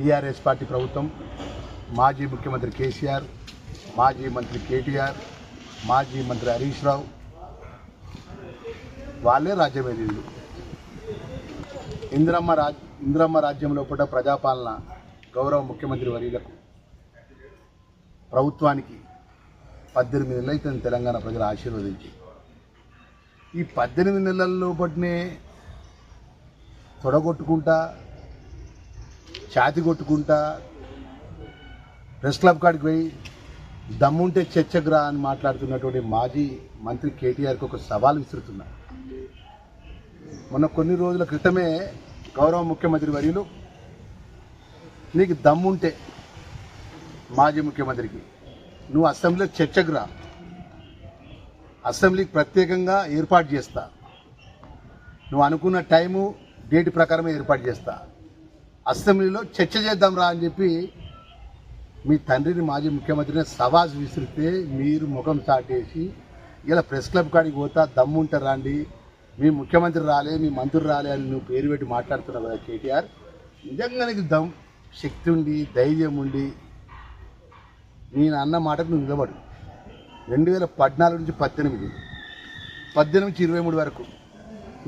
TRS party ప్రభుత్వం మాజీ ముఖ్యమంత్రి కేసీఆర్ మాజీ మంత్రి కేటీఆర్ మాజీ మంత్రి హరీష్ రావు వాళ్ళే రాజ్యమేలీలు ఇందిరమ్మ రాజ్ ఇందిరమ్మ రాజ్యంలో కూడా ప్రజాపాలన గౌరవ ముఖ్యమంత్రి వర్యులకు ప్రభుత్వానికి పద్దెనిమిది నెలలు అయితే తెలంగాణ ప్రజలు ఆశీర్వదించి. ఈ పద్దెనిమిది నెలల్లో పట్టినే తొడగొట్టుకుంటా ఛాతి కొట్టుకుంటా ప్రెస్ క్లబ్ కాడికి పోయి దమ్ముంటే చర్చకురా అని మాట్లాడుతున్నటువంటి మాజీ మంత్రి కేటీఆర్కి ఒక సవాల్ విసురుతున్నా. మొన్న కొన్ని రోజుల క్రితమే గౌరవ ముఖ్యమంత్రి వర్యులు నీకు దమ్ముంటే మాజీ ముఖ్యమంత్రికి నువ్వు అసెంబ్లీలో చర్చకు రా అసెంబ్లీకి ప్రత్యేకంగా ఏర్పాటు చేస్తా. నువ్వు అనుకున్న టైము డేట్ ప్రకారమే ఏర్పాటు చేస్తా. అసెంబ్లీలో చర్చ చేద్దాం రా అని చెప్పి మీ తండ్రిని మాజీ ముఖ్యమంత్రిని సవాజ్ విసిరితే మీరు ముఖం చాటేసి ఇలా ప్రెస్ క్లబ్ కాడికి పోతా దమ్ముంటే రండి మీ ముఖ్యమంత్రి రాలే మీ మంత్రులు రాలే అని నువ్వు పేరు పెట్టి మాట్లాడుతున్నావు కదా కేటీఆర్. నిజంగా నీకు దమ్ శక్తి ఉండి ధైర్యం ఉండి నేను అన్న మాటకు నువ్వు నిలబడు. రెండు వేల పద్నాలుగు నుంచి పద్దెనిమిది పద్దెనిమిది నుంచి ఇరవై మూడు వరకు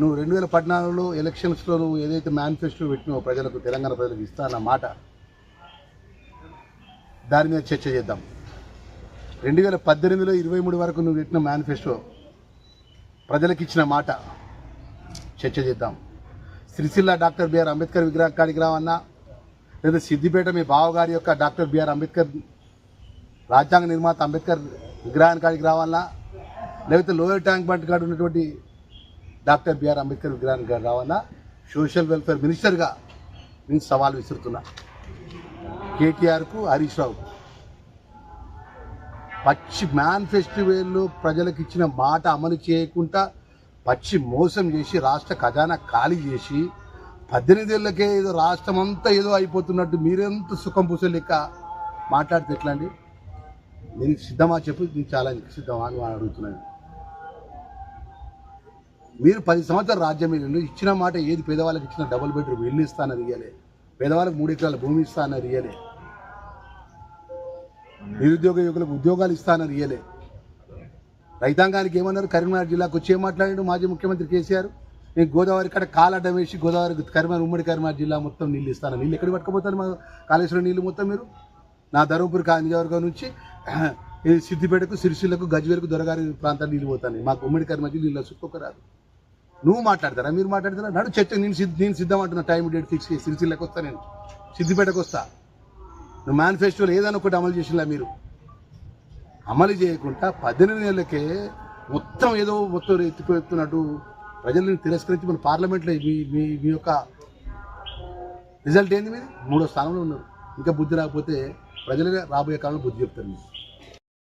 నువ్వు రెండు వేల పద్నాలుగులో ఎలక్షన్స్లో నువ్వు ఏదైతే మేనిఫెస్టో పెట్టినావో ప్రజలకు తెలంగాణ ప్రజలకు ఇస్తానన్న మాట దాని మీద చర్చ చేద్దాం. రెండు వేల పద్దెనిమిదిలో ఇరవై మూడు వరకు నువ్వు పెట్టిన మేనిఫెస్టో ప్రజలకు ఇచ్చిన మాట చర్చ చేద్దాం. సిరిసిల్ల డాక్టర్ బిఆర్ అంబేద్కర్ విగ్రహం కాడికి రావన్నా లేదా సిద్దిపేట మీ బావగారి యొక్క డాక్టర్ బిఆర్ అంబేద్కర్ రాజ్యాంగ నిర్మాత అంబేద్కర్ విగ్రహానికి కాడికి రావాలన్నా లేకపోతే లోయర్ ట్యాంక్ బండ్ కాడ ఉన్నటువంటి డాక్టర్ బిఆర్ అంబేద్కర్ విగ్రహానికి కాడికి రావాలన్నా సోషల్ వెల్ఫేర్ మినిస్టర్గా నేను సవాల్ విసురుతున్నా. కేటీఆర్కు హరీష్ రావుకు పచ్చి మేనిఫెస్టోలో ప్రజలకు ఇచ్చిన మాట అమలు చేయకుండా పచ్చి మోసం చేసి రాష్ట్ర ఖజానా ఖాళీ చేసి పద్దెనిమిదేళ్ళకే ఏదో రాష్ట్రం అంతా ఏదో అయిపోతున్నట్టు మీరెంత సుఖం పూసే లెక్క మాట్లాడితే ఎట్లా అండి? నేను సిద్ధమా చెప్పి నేను చాలా సిద్ధమా అని అడుగుతున్నాను మీరు పది సంవత్సరాలు రాజ్యం ఇల్లు ఇచ్చిన మాట ఏది పేదవాళ్ళకి ఇచ్చిన డబుల్ బెడ్రూమ్ ఇల్లు ఇస్తానని ఇయ్యలే పేదవాళ్ళకి మూడు ఎకరాల భూమి ఇస్తానని ఇయ్యలే నిరుద్యోగ యువకులకు ఉద్యోగాలు ఇస్తానని ఇయ్యలే రైతాంగానికి ఏమన్నారు? కరీంనగర్ జిల్లాకు వచ్చి ఏం మాట్లాడాడు మాజీ ముఖ్యమంత్రి కేసీఆర్? నేను గోదావరి కాడ కాలడ్డం వేసి గోదావరి కరీంనగర్ ఉమ్మడి కరీంనగర్ జిల్లా మొత్తం నీళ్ళు ఇస్తాను. నీళ్ళు ఎక్కడ పట్టుకుపోతారు మా కాళేశ్వరం నీళ్ళు మొత్తం మీరు? నా ధర్మపురి కా నియోజకవర్గం నుంచి సిద్దిపేటకు సిరిసిల్లకు గజ్వేలకు దొరగారి ప్రాంతాన్ని నీళ్ళు పోతాను. మాకు ఉమ్మడి కరీంనగర్ జిల్లా నీళ్ళు సుక్కొక్క రాదు. నువ్వు మాట్లాడతారా? మీరు మాట్లాడతారా? నడు చర్చ నేను సిద్ధ నేను సిద్ధం అంటున్నా. టైం డేట్ ఫిక్స్ చేసి సిరిసిల్లకి వస్తా నేను. సిద్దిపేటకు వస్తా. నువ్వు మేనిఫెస్టోలో ఏదైనా ఒకటి అమలు చేసినా మీరు. అమలు చేయకుండా పద్దెనిమిది నెలలకే మొత్తం ఏదో మొత్తం ఎత్తిపోతున్నట్టు ప్రజలను తిరస్కరించి మన పార్లమెంట్లో మీ మీ మీ యొక్క రిజల్ట్ ఏంది మీరు మూడో స్థానంలో ఉన్నారు. ఇంకా బుద్ధి రాకపోతే ప్రజలే రాబోయే కాలంలో బుద్ధి చెప్తారు మీరు